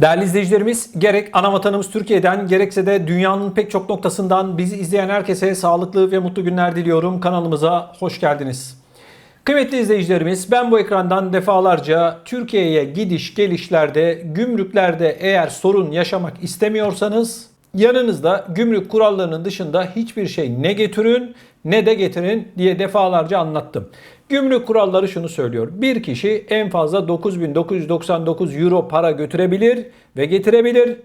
Değerli izleyicilerimiz gerek ana vatanımız Türkiye'den gerekse de dünyanın pek çok noktasından bizi izleyen herkese sağlıklı ve mutlu günler diliyorum. Kanalımıza hoş geldiniz. Kıymetli izleyicilerimiz ben bu ekrandan defalarca Türkiye'ye gidiş gelişlerde gümrüklerde eğer sorun yaşamak istemiyorsanız yanınızda gümrük kurallarının dışında hiçbir şey ne getirin ne de getirin diye defalarca anlattım. Gümrük kuralları şunu söylüyor. Bir kişi en fazla 9999 euro para götürebilir ve getirebilir.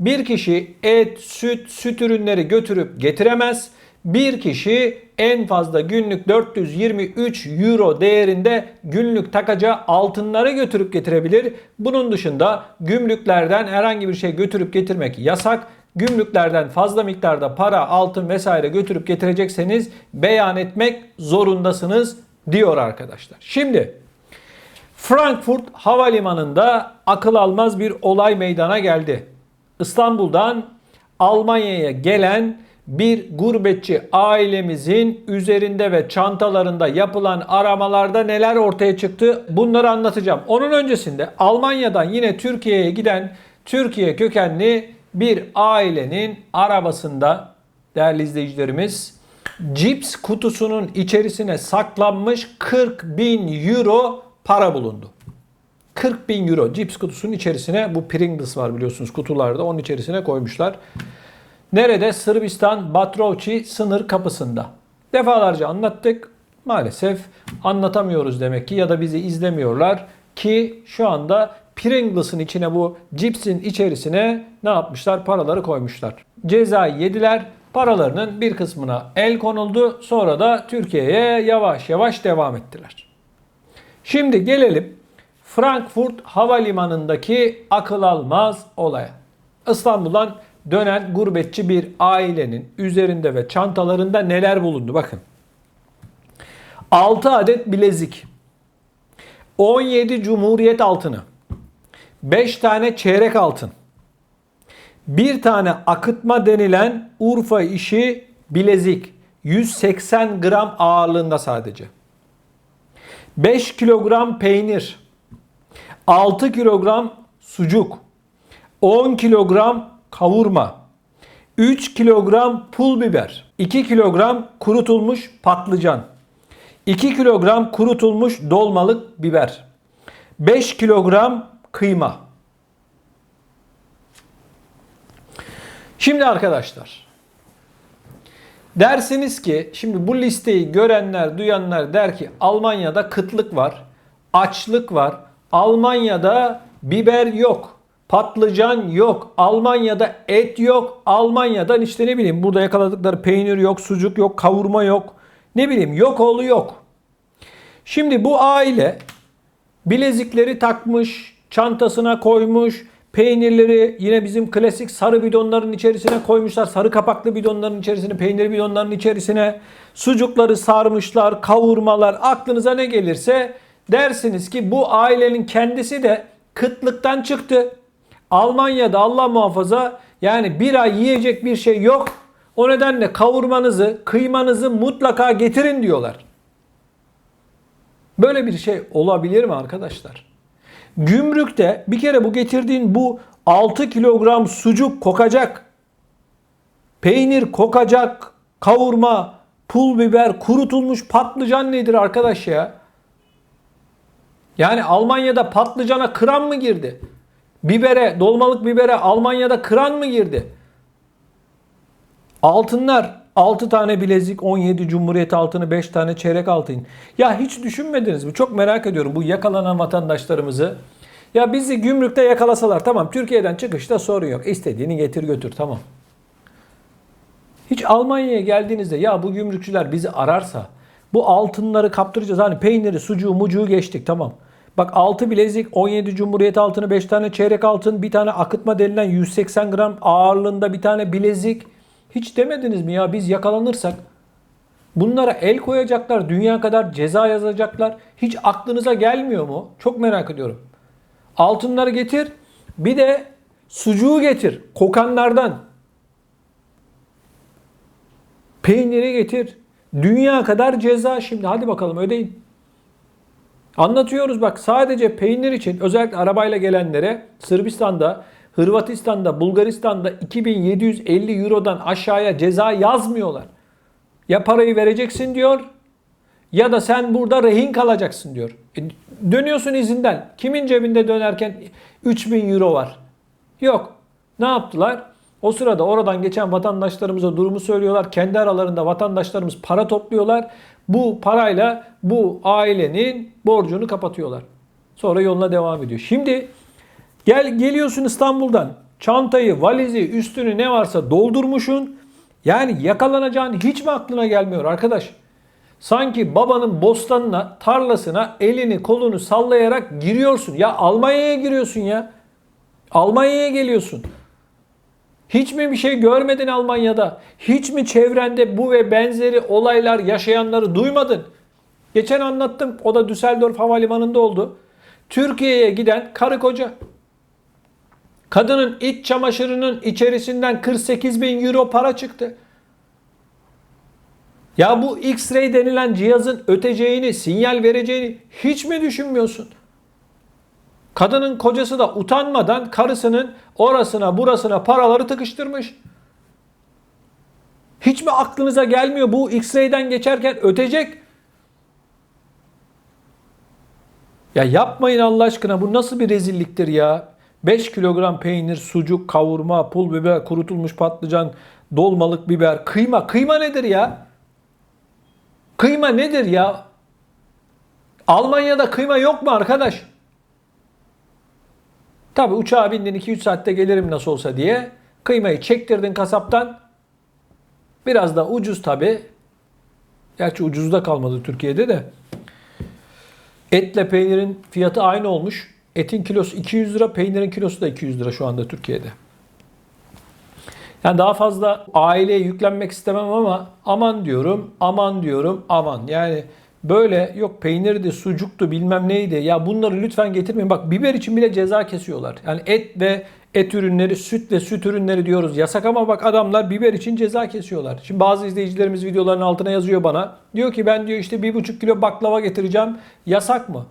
Bir kişi et, süt, süt ürünleri götürüp getiremez. Bir kişi en fazla günlük 423 euro değerinde günlük takacağı altınları götürüp getirebilir. Bunun dışında gümrüklerden herhangi bir şey götürüp getirmek yasak. Gümrüklerden fazla miktarda para, altın vesaire götürüp getirecekseniz beyan etmek zorundasınız diyor arkadaşlar. Şimdi Frankfurt Havalimanı'nda akıl almaz bir olay meydana geldi. İstanbul'dan Almanya'ya gelen bir gurbetçi ailemizin üzerinde ve çantalarında yapılan aramalarda neler ortaya çıktı bunları anlatacağım. Onun öncesinde Almanya'dan yine Türkiye'ye giden Türkiye kökenli bir ailenin arabasında değerli izleyicilerimiz cips kutusunun içerisine saklanmış 40 bin euro para bulundu. 40 bin euro cips kutusunun içerisine bu Pringles var biliyorsunuz kutularda onun içerisine koymuşlar. Nerede? Sırbistan Batrovci sınır kapısında. Defalarca anlattık. Maalesef anlatamıyoruz demek ki ya da bizi izlemiyorlar ki şu anda Pringles'ın içine bu cipsin içerisine ne yapmışlar? Paraları koymuşlar. Cezayı yediler. Paralarının bir kısmına el konuldu. Sonra da Türkiye'ye yavaş yavaş devam ettiler. Şimdi gelelim Frankfurt Havalimanı'ndaki akıl almaz olaya. İstanbul'dan dönen gurbetçi bir ailenin üzerinde ve çantalarında neler bulundu bakın. 6 adet bilezik, 17 Cumhuriyet altını, 5 tane çeyrek altın, bir tane akıtma denilen Urfa işi bilezik. 180 gram ağırlığında sadece. 5 kilogram peynir, 6 kilogram sucuk, 10 kilogram kavurma, 3 kilogram pul biber, 2 kilogram kurutulmuş patlıcan, 2 kilogram kurutulmuş dolmalık biber, 5 kilogram kıyma. Şimdi arkadaşlar dersiniz ki şimdi bu listeyi görenler, duyanlar der ki Almanya'da kıtlık var, açlık var. Almanya'da biber yok, patlıcan yok, Almanya'da et yok, Almanya'dan işte ne bileyim burada yakaladıkları peynir yok, sucuk yok, kavurma yok. Ne bileyim yok oğlu yok. Şimdi bu aile bilezikleri takmış, çantasına koymuş, peynirleri yine bizim klasik sarı bidonların içerisine koymuşlar. Sarı kapaklı bidonların içerisine, peynir bidonların içerisine sucukları sarmışlar, kavurmalar aklınıza ne gelirse dersiniz ki bu ailenin kendisi de kıtlıktan çıktı. Almanya'da Allah muhafaza yani bir ay yiyecek bir şey yok. O nedenle kavurmanızı, kıymanızı mutlaka getirin diyorlar. Böyle bir şey olabilir mi arkadaşlar? Gümrükte bir kere bu getirdiğin bu 6 kilogram sucuk kokacak. Peynir kokacak. Kavurma, pul biber, kurutulmuş patlıcan nedir arkadaş ya? Yani Almanya'da patlıcana kıran mı girdi? Bibere, dolmalık bibere Almanya'da kıran mı girdi? Altınlar 6 tane bilezik, 17 Cumhuriyet altını, 5 tane çeyrek altın. Ya hiç düşünmediniz mi? Çok merak ediyorum bu yakalanan vatandaşlarımızı. Ya bizi gümrükte yakalasalar tamam Türkiye'den çıkışta sorun yok. İstediğini getir götür tamam. Hiç Almanya'ya geldiğinizde ya bu gümrükçüler bizi ararsa bu altınları kaptıracağız. Hani peyniri, sucuğu, mucuğu geçtik tamam. Bak 6 bilezik, 17 Cumhuriyet altını, 5 tane çeyrek altın, bir tane akıtma denilen 180 gram ağırlığında bir tane bilezik. Hiç demediniz mi ya biz yakalanırsak bunlara el koyacaklar, dünya kadar ceza yazacaklar. Hiç aklınıza gelmiyor mu? Çok merak ediyorum. Altınları getir, bir de sucuğu getir, kokanlardan. Peyniri getir. Dünya kadar ceza şimdi. Hadi bakalım ödeyin. Anlatıyoruz bak sadece peynir için özellikle arabayla gelenlere Sırbistan'da Hırvatistan'da, Bulgaristan'da 2750 Euro'dan aşağıya ceza yazmıyorlar. Ya parayı vereceksin diyor ya da sen burada rehin kalacaksın diyor. E, dönüyorsun izinden. Kimin cebinde dönerken 3000 euro var? Yok. Ne yaptılar? O sırada oradan geçen vatandaşlarımıza durumu söylüyorlar. Kendi aralarında vatandaşlarımız para topluyorlar. Bu parayla bu ailenin borcunu kapatıyorlar. Sonra yoluna devam ediyor. Şimdi gel geliyorsun İstanbul'dan. Çantayı, valizi, üstünü ne varsa doldurmuşsun. Yani yakalanacağın hiç mi aklına gelmiyor arkadaş? Sanki babanın bostanına, tarlasına elini kolunu sallayarak giriyorsun. Ya Almanya'ya giriyorsun ya. Almanya'ya geliyorsun. Hiç mi bir şey görmedin Almanya'da? Hiç mi çevrende bu ve benzeri olaylar yaşayanları duymadın? Geçen anlattım. O da Düsseldorf Havalimanı'nda oldu. Türkiye'ye giden karı koca. Kadının iç çamaşırının içerisinden 48 bin euro para çıktı. Ya bu X-ray denilen cihazın öteceğini, sinyal vereceğini hiç mi düşünmüyorsun? Kadının kocası da utanmadan karısının orasına burasına paraları tıkıştırmış. Hiç mi aklınıza gelmiyor bu X-ray'den geçerken ötecek? Ya yapmayın Allah aşkına bu nasıl bir rezilliktir ya? 5 kilogram peynir, sucuk, kavurma, pul biber, kurutulmuş patlıcan, dolmalık biber, kıyma. Kıyma nedir ya? Kıyma nedir ya? Almanya'da kıyma yok mu arkadaş? Tabi uçağa bindin 2-3 saatte gelirim nasıl olsa diye. Kıymayı çektirdin kasaptan. Biraz da ucuz tabi. Gerçi ucuzda kalmadı Türkiye'de de. Etle peynirin fiyatı aynı olmuş. Etin kilosu 200 lira, peynirin kilosu da 200 lira şu anda Türkiye'de. Yani daha fazla aileye yüklenmek istemem ama aman diyorum, aman diyorum, aman. Yani böyle yok peynirdi, sucuktu bilmem neydi. Ya bunları lütfen getirmeyin. Bak biber için bile ceza kesiyorlar. Yani et ve et ürünleri, süt ve süt ürünleri diyoruz. Yasak ama bak adamlar biber için ceza kesiyorlar. Şimdi bazı izleyicilerimiz videoların altına yazıyor bana. Diyor ki ben diyor işte bir buçuk kilo baklava getireceğim. Yasak mı?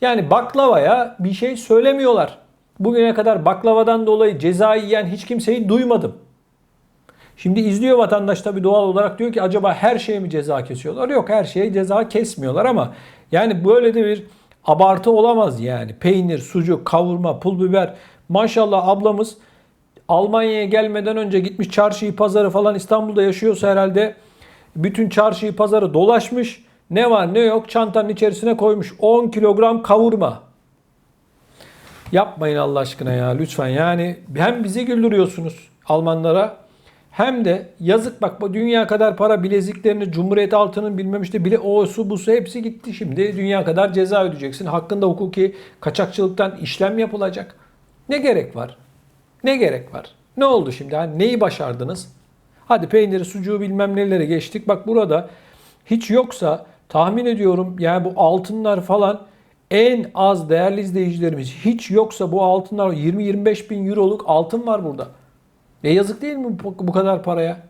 Yani baklavaya bir şey söylemiyorlar. Bugüne kadar baklavadan dolayı ceza yiyen hiç kimseyi duymadım. Şimdi izliyor vatandaş tabii doğal olarak diyor ki acaba her şeye mi ceza kesiyorlar? Yok her şeye ceza kesmiyorlar ama yani böyle de bir abartı olamaz yani. Peynir, sucuk, kavurma, pul biber. Maşallah ablamız Almanya'ya gelmeden önce gitmiş çarşıyı, pazarı falan İstanbul'da yaşıyorsa herhalde bütün çarşıyı, pazarı dolaşmış. Ne var ne yok çantanın içerisine koymuş. 10 kilogram kavurma. Yapmayın Allah aşkına ya lütfen. Yani hem bizi güldürüyorsunuz Almanlara hem de yazık bak bu dünya kadar para bileziklerini Cumhuriyet altının bilmem işte bile o su bu su hepsi gitti şimdi. Dünya kadar ceza ödeyeceksin. Hakkında hukuki kaçakçılıktan işlem yapılacak. Ne gerek var? Ne gerek var? Ne oldu şimdi? Hani neyi başardınız? Hadi peyniri, sucuğu bilmem nelere geçtik. Bak burada hiç yoksa tahmin ediyorum yani bu altınlar falan en az değerli izleyicilerimiz hiç yoksa bu altınlar 20-25 bin euroluk altın var burada. Ne yazık değil mi bu kadar paraya?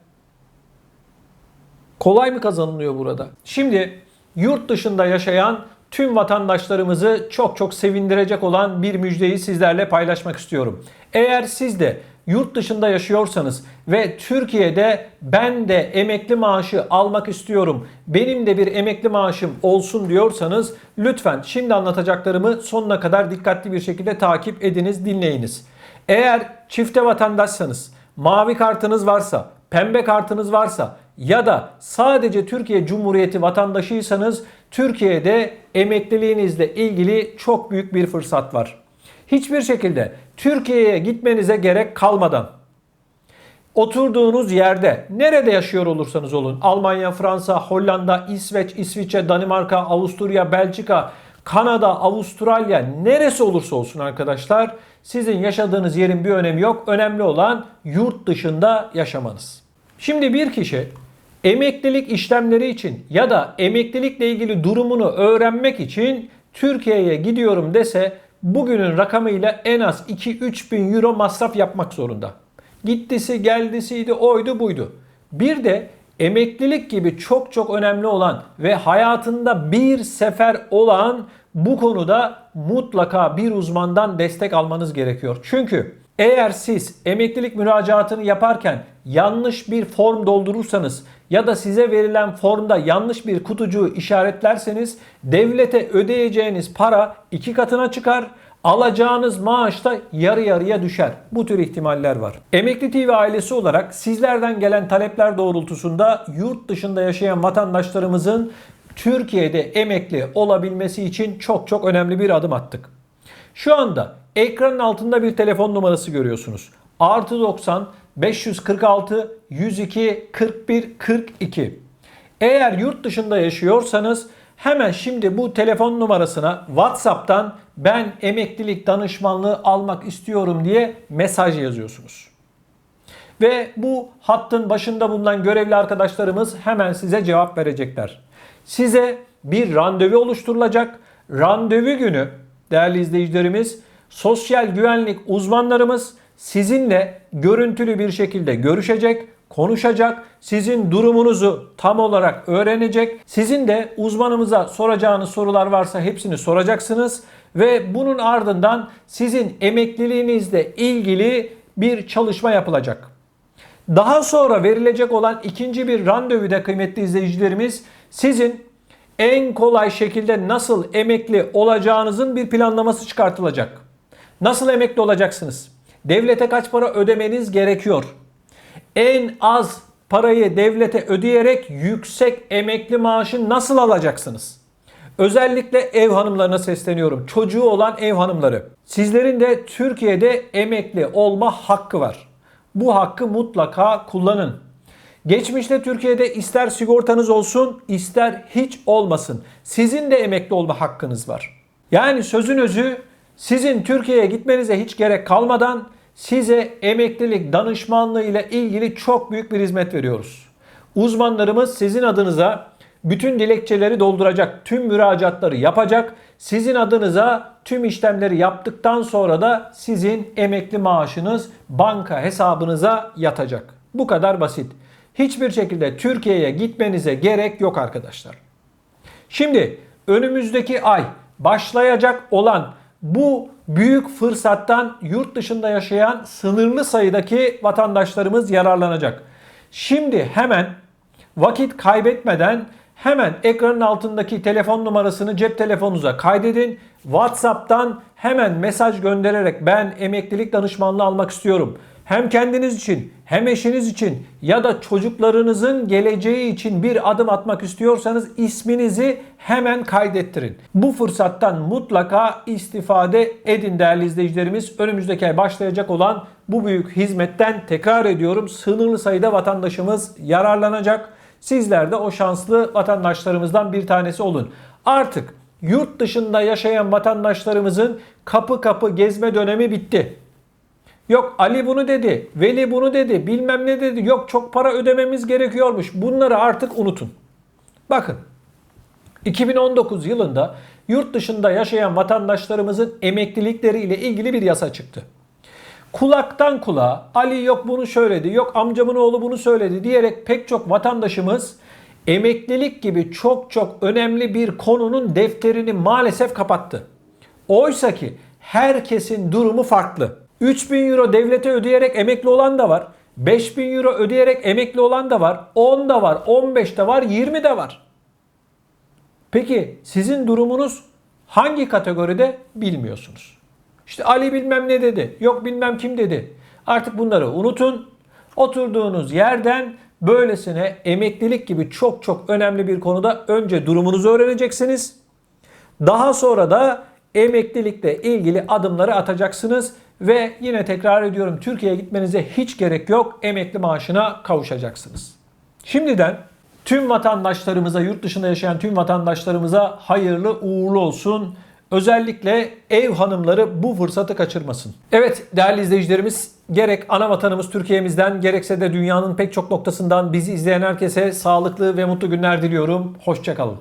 Kolay mı kazanılıyor burada? Şimdi yurt dışında yaşayan tüm vatandaşlarımızı çok çok sevindirecek olan bir müjdeyi sizlerle paylaşmak istiyorum. Eğer siz de yurt dışında yaşıyorsanız ve Türkiye'de ben de emekli maaşı almak istiyorum, benim de bir emekli maaşım olsun diyorsanız lütfen şimdi anlatacaklarımı sonuna kadar dikkatli bir şekilde takip ediniz, dinleyiniz. Eğer çifte vatandaşsanız, mavi kartınız varsa, pembe kartınız varsa ya da sadece Türkiye Cumhuriyeti vatandaşıysanız Türkiye'de emekliliğinizle ilgili çok büyük bir fırsat var. Hiçbir şekilde Türkiye'ye gitmenize gerek kalmadan oturduğunuz yerde nerede yaşıyor olursanız olun Almanya, Fransa, Hollanda, İsveç, İsviçre, Danimarka, Avusturya, Belçika, Kanada, Avustralya neresi olursa olsun arkadaşlar sizin yaşadığınız yerin bir önemi yok. Önemli olan yurt dışında yaşamanız. Şimdi bir kişi emeklilik işlemleri için ya da emeklilikle ilgili durumunu öğrenmek için Türkiye'ye gidiyorum dese bugünün rakamıyla en az 2-3 bin euro masraf yapmak zorunda. Gittisi geldisiydi oydu buydu. Bir de emeklilik gibi çok çok önemli olan ve hayatında bir sefer olan bu konuda mutlaka bir uzmandan destek almanız gerekiyor. Çünkü Eğer siz emeklilik müracaatını yaparken yanlış bir form doldurursanız ya da size verilen formda yanlış bir kutucuğu işaretlerseniz devlete ödeyeceğiniz para iki katına çıkar. Alacağınız maaş da yarı yarıya düşer. Bu tür ihtimaller var. Emekli TV ailesi olarak sizlerden gelen talepler doğrultusunda yurt dışında yaşayan vatandaşlarımızın Türkiye'de emekli olabilmesi için çok çok önemli bir adım attık. Şu anda ekranın altında bir telefon numarası görüyorsunuz. Artı 90 546 102 41 42. Eğer yurt dışında yaşıyorsanız hemen şimdi bu telefon numarasına WhatsApp'tan ben emeklilik danışmanlığı almak istiyorum diye mesaj yazıyorsunuz. Ve bu hattın başında bulunan görevli arkadaşlarımız hemen size cevap verecekler. Size bir randevu oluşturulacak. Randevu günü değerli izleyicilerimiz sosyal güvenlik uzmanlarımız sizinle görüntülü bir şekilde görüşecek, konuşacak, sizin durumunuzu tam olarak öğrenecek. Sizin de uzmanımıza soracağınız sorular varsa hepsini soracaksınız ve bunun ardından sizin emekliliğinizle ilgili bir çalışma yapılacak. Daha sonra verilecek olan ikinci bir randevuda kıymetli izleyicilerimiz sizin en kolay şekilde nasıl emekli olacağınızın bir planlaması çıkartılacak. Nasıl emekli olacaksınız? Devlete kaç para ödemeniz gerekiyor? En az parayı devlete ödeyerek yüksek emekli maaşı nasıl alacaksınız? Özellikle ev hanımlarına sesleniyorum. Çocuğu olan ev hanımları. Sizlerin de Türkiye'de emekli olma hakkı var. Bu hakkı mutlaka kullanın. Geçmişte Türkiye'de ister sigortanız olsun ister hiç olmasın. Sizin de emekli olma hakkınız var. Yani sözün özü sizin Türkiye'ye gitmenize hiç gerek kalmadan size emeklilik danışmanlığı ile ilgili çok büyük bir hizmet veriyoruz. Uzmanlarımız sizin adınıza bütün dilekçeleri dolduracak, tüm müracaatları yapacak. Sizin adınıza tüm işlemleri yaptıktan sonra da sizin emekli maaşınız banka hesabınıza yatacak. Bu kadar basit. Hiçbir şekilde Türkiye'ye gitmenize gerek yok arkadaşlar. Şimdi önümüzdeki ay başlayacak olan bu büyük fırsattan yurt dışında yaşayan sınırlı sayıdaki vatandaşlarımız yararlanacak. Şimdi hemen vakit kaybetmeden hemen ekranın altındaki telefon numarasını cep telefonunuza kaydedin. WhatsApp'tan hemen mesaj göndererek ben emeklilik danışmanlığı almak istiyorum. Hem kendiniz için hem eşiniz için ya da çocuklarınızın geleceği için bir adım atmak istiyorsanız isminizi hemen kaydettirin. Bu fırsattan mutlaka istifade edin değerli izleyicilerimiz. Önümüzdeki ay başlayacak olan bu büyük hizmetten tekrar ediyorum sınırlı sayıda vatandaşımız yararlanacak. Sizler de o şanslı vatandaşlarımızdan bir tanesi olun. Artık yurt dışında yaşayan vatandaşlarımızın kapı kapı gezme dönemi bitti. Yok Ali bunu dedi, Veli bunu dedi, bilmem ne dedi. Yok çok para ödememiz gerekiyormuş. Bunları artık unutun. Bakın 2019 yılında yurt dışında yaşayan vatandaşlarımızın emeklilikleri ile ilgili bir yasa çıktı. Kulaktan kulağa Ali yok bunu söyledi, yok amcamın oğlu bunu söyledi diyerek pek çok vatandaşımız emeklilik gibi çok çok önemli bir konunun defterini maalesef kapattı. Oysa ki herkesin durumu farklı. 3000 euro devlete ödeyerek emekli olan da var. 5000 euro ödeyerek emekli olan da var. 10 da var, 15 de var, 20 de var. Peki sizin durumunuz hangi kategoride bilmiyorsunuz. İşte Ali bilmem ne dedi, yok bilmem kim dedi. Artık bunları unutun. Oturduğunuz yerden böylesine emeklilik gibi çok çok önemli bir konuda önce durumunuzu öğreneceksiniz. Daha sonra da emeklilikle ilgili adımları atacaksınız ve yine tekrar ediyorum Türkiye'ye gitmenize hiç gerek yok. Emekli maaşına kavuşacaksınız. Şimdiden tüm vatandaşlarımıza, yurt dışında yaşayan tüm vatandaşlarımıza hayırlı uğurlu olsun. Özellikle ev hanımları bu fırsatı kaçırmasın. Evet değerli izleyicilerimiz gerek ana vatanımız Türkiye'mizden gerekse de dünyanın pek çok noktasından bizi izleyen herkese sağlıklı ve mutlu günler diliyorum. Hoşçakalın.